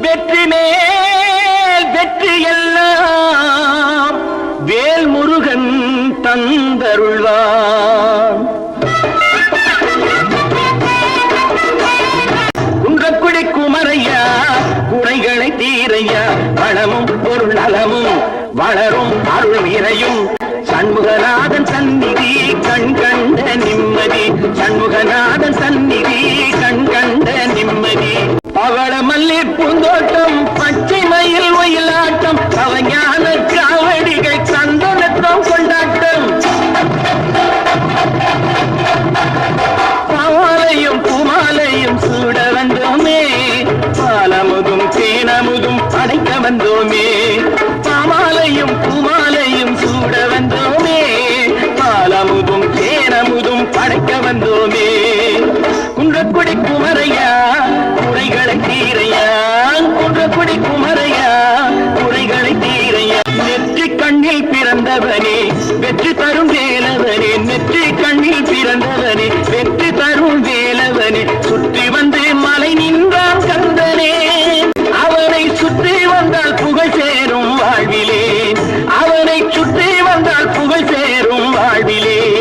வெற்றி மேல் வெற்றி எல்லாம் வேல் முருகன் தந்தருள்வான். குன்றக்குடி குமரையா குறைகளை தீரையா வளமும் பொருள் நலமும் வளரும் அருள் இறையும் சண்முகநாதன் சந்தி பவள மல்லி பூந்தோட்டம் பச்சை மயில் ஒயிலாட்டம் கவஞான காவடிகள் சந்தனத்தம் கொண்டாட்டம். பாலையும் பூமாலையும் சூட வந்தோமே பாலமுதும் தேனமுதும் அடைக்க வந்தோமே. பாமாலையும் பூமாலையும் சூட வந்தோமே பாலமுதும் தேனமுதும் படைக்க வந்தோமே. குன்றக்குடி குமரையா பிறந்தவனே வெற்றி தரும் வேலவன்